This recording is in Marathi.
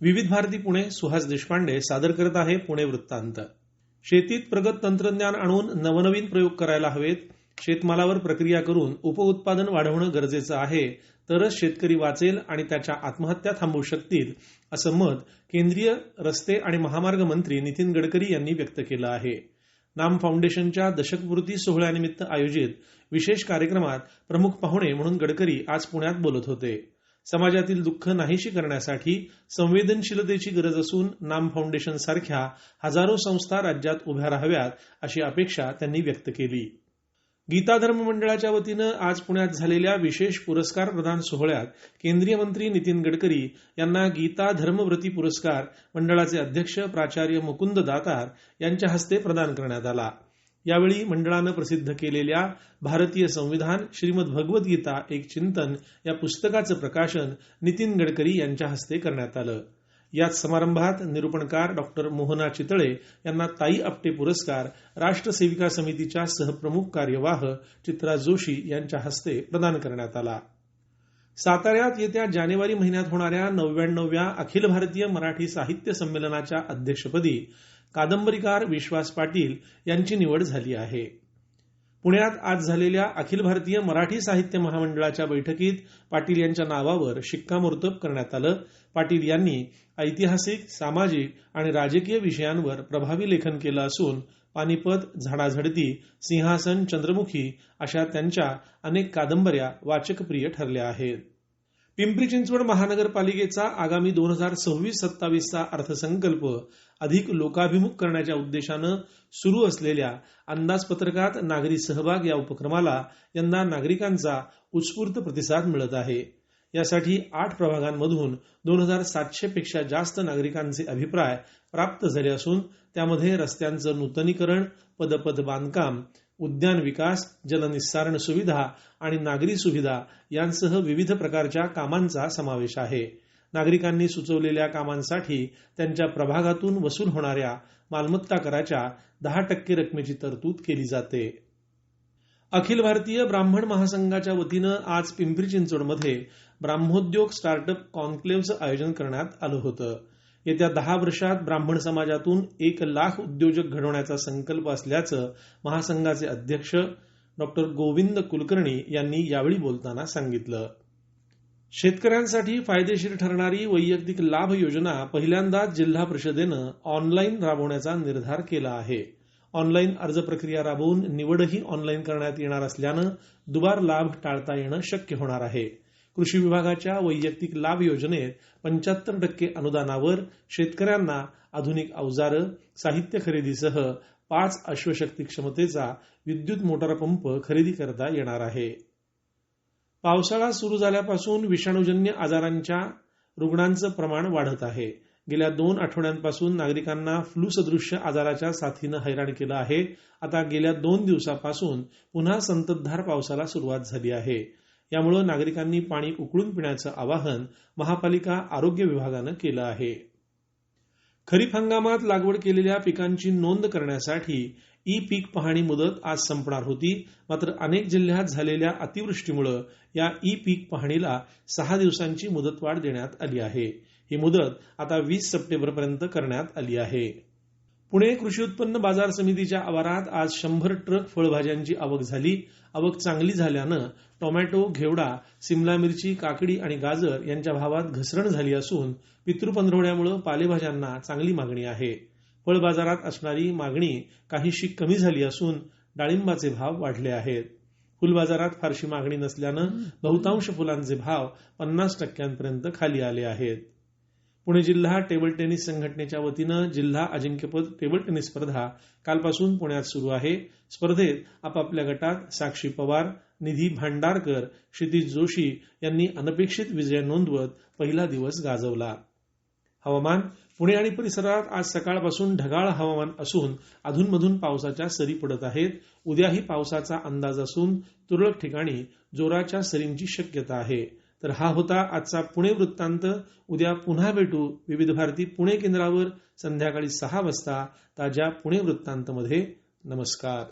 विविध भारती पुणे सुहास देशपांडे सादर करत आहे पुणे वृत्तांत. शेतीत प्रगत तंत्रज्ञान आणून नवनवीन प्रयोग करायला हवेत. शेतमालावर प्रक्रिया करून उपउत्पादन वाढवणं गरजेचं आहे. तरच शेतकरी वाचेल आणि त्याच्या आत्महत्या थांबवू शकतील असं मत केंद्रीय रस्ते आणि महामार्ग मंत्री नितीन गडकरी यांनी व्यक्त केलं आहे. नाम फाउंडेशनच्या दशकपूर्ती सोहळ्यानिमित्त आयोजित विशेष कार्यक्रमात प्रमुख पाहुणे म्हणून गडकरी आज पुण्यात बोलत होते. समाजातील दुःख नाहीशी करण्यासाठी संवेदनशीलतेची गरज असून नाम फाउंडेशन सारख्या हजारो संस्था राज्यात उभ्या राहाव्यात अशी अपेक्षा त्यांनी व्यक्त केली. गीता धर्म मंडळाच्या वतीनं आज पुण्यात झालेल्या विशेष पुरस्कार प्रदान सोहळ्यात केंद्रीय मंत्री नितीन गडकरी यांना गीता धर्मव्रती पुरस्कार मंडळाचे अध्यक्ष प्राचार्य मुकुंद दातार यांच्या हस्ते प्रदान करण्यात आला. यावेळी मंडळानं प्रसिद्ध केलेल्या भारतीय संविधान श्रीमद भगवद्गीता एक चिंतन या पुस्तकाचं प्रकाशन नितीन गडकरी यांच्या हस्ते करण्यात आलं. याच समारंभात निरूपणकार डॉक्टर मोहना चितळे यांना ताई आपटे पुरस्कार राष्ट्रसेविका समितीच्या सहप्रमुख कार्यवाह चित्रा जोशी यांच्या हस्ते प्रदान करण्यात आला. साताऱ्यात येत्या जानेवारी महिन्यात होणाऱ्या नव्याण्णव्या अखिल भारतीय मराठी साहित्य संमेलनाच्या अध्यक्षपदी कादंबरीकार विश्वास पाटील यांची निवड झाली आहे. पुण्यात आज झालेल्या अखिल भारतीय मराठी साहित्य महामंडळाच्या बैठकीत पाटील यांच्या नावावर शिक्कामोर्तब करण्यात आलं. पाटील यांनी ऐतिहासिक सामाजिक आणि राजकीय विषयांवर प्रभावी लेखन केलं असून पानिपत झाडाझडती सिंहासन चंद्रमुखी अशा त्यांच्या अनेक कादंबऱ्या वाचकप्रिय ठरल्या आहेत. पिंपरी चिंचवड महानगरपालिकेचा आगामी दोन हजार सव्वीस सत्तावीसचा अर्थसंकल्प अधिक लोकाभिमुख करण्याच्या उद्देशानं सुरू असलेल्या अंदाजपत्रकात नागरी सहभाग या उपक्रमाला यंदा नागरिकांचा उत्स्फूर्त प्रतिसाद मिळत आहे. यासाठी आठ प्रभागांमधून दोन हजार सातशे पेक्षा जास्त नागरिकांचे अभिप्राय प्राप्त झाले असून त्यामध्ये रस्त्यांचं नूतनीकरण पदपथ बांधकाम उद्यान विकास जलनिस्सारण सुविधा आणि नागरी सुविधा यांसह विविध प्रकारच्या कामांचा समावेश आहे. नागरिकांनी सुचवलेल्या कामांसाठी त्यांच्या प्रभागातून वसूल होणाऱ्या मालमत्ता कराच्या दहा टक्के रकमेची तरतूद केली जाते. अखिल भारतीय ब्राह्मण महासंघाच्या वतीनं आज पिंपरी चिंचवडमध्ये ब्राह्मोद्योग स्टार्टअप कॉन्क्लेव्हचं आयोजन करण्यात आलं होतं. येत्या दहा वर्षात ब्राह्मण समाजातून एक लाख उद्योजक घडवण्याचा संकल्प असल्याचं महासंघाचे अध्यक्ष डॉक्टर गोविंद कुलकर्णी यांनी यावेळी बोलताना सांगितलं. शेतकऱ्यांसाठी फायदेशीर ठरणारी वैयक्तिक लाभ योजना पहिल्यांदाच जिल्हा परिषदेनं ऑनलाईन राबवण्याचा निर्धार केला आहे. ऑनलाईन अर्ज प्रक्रिया राबवून निवडही ऑनलाईन करण्यात येणार असल्यानं दुबार लाभ टाळता येणं शक्य होणार आहे. कृषी विभागाच्या वैयक्तिक लाभ योजनेत पंच्याहत्तर टक्के अनुदानावर शेतकऱ्यांना आधुनिक अवजारं साहित्य खरेदीसह पाच अश्वशक्ती क्षमतेचा विद्युत मोटार पंप खरेदी करता येणार आहे. पावसाळा सुरू झाल्यापासून विषाणूजन्य आजारांच्या रुग्णांचं प्रमाण वाढत आहे. गेल्या दोन आठवड्यांपासून नागरिकांना फ्लू सदृश्य आजाराच्या साथीनं हैराण केलं आहे. आता गेल्या दोन दिवसापासून पुन्हा संततधार पावसाला सुरुवात झाली आहे. यामुळे नागरिकांनी पाणी उकळून पिण्याचं आवाहन महापालिका आरोग्य विभागानं केलं आहे. खरीप हंगामात लागवड केलेल्या पिकांची नोंद करण्यासाठी ई पीक पाहणी मुदत आज संपणार होती मात्र अनेक जिल्ह्यात झालेल्या अतिवृष्टीमुळे या ई पीक पाहणीला सहा दिवसांची मुदतवाढ देण्यात आली आहे. ही मुदत आता वीस सप्टेंबरपर्यंत करण्यात आली आहे. पुणे कृषी उत्पन्न बाजार समितीच्या आवारात आज शंभर ट्रक फळभाज्यांची आवक झाली. आवक चांगली झाल्यानं टोमॅटो घेवडा सिमला मिरची काकडी आणि गाजर यांच्या भावात घसरण झाली असून पितृपंधरवड्यामुळे पालेभाज्यांना चांगली मागणी आहे. फळ बाजारात असणारी मागणी काहीशी कमी झाली असून डाळिंबाचे भाव वाढले आहेत. फुल बाजारात फारशी मागणी नसल्यानं बहुतांश फुलांचे भाव पन्नास टक्क्यांपर्यंत खाली आले आहेत. पुणे जिल्हा टेबल टेनिस संघटनेच्या वतीनं जिल्हा अजिंक्यपद टेबल टेनिस स्पर्धा कालपासून पुण्यात सुरू आहे. स्पर्धेत आपापल्या गटात साक्षी पवार निधी भांडारकर क्षितिज जोशी यांनी अनपेक्षित विजय नोंदवत पहिला दिवस गाजवला. हवामान पुणे आणि परिसरात आज सकाळपासून ढगाळ हवामान असून अधूनमधून पावसाच्या सरी पडत आहेत. उद्याही पावसाचा अंदाज असून तुरळक ठिकाणी जोराच्या सरींची शक्यता आहे. तर हा होता आजचा पुणे वृत्तांत. उद्या पुन्हा भेटू विविध भारती पुणे केंद्रावर संध्याकाळी सहा वाजता ताज्या पुणे वृत्तांतमध्ये. नमस्कार.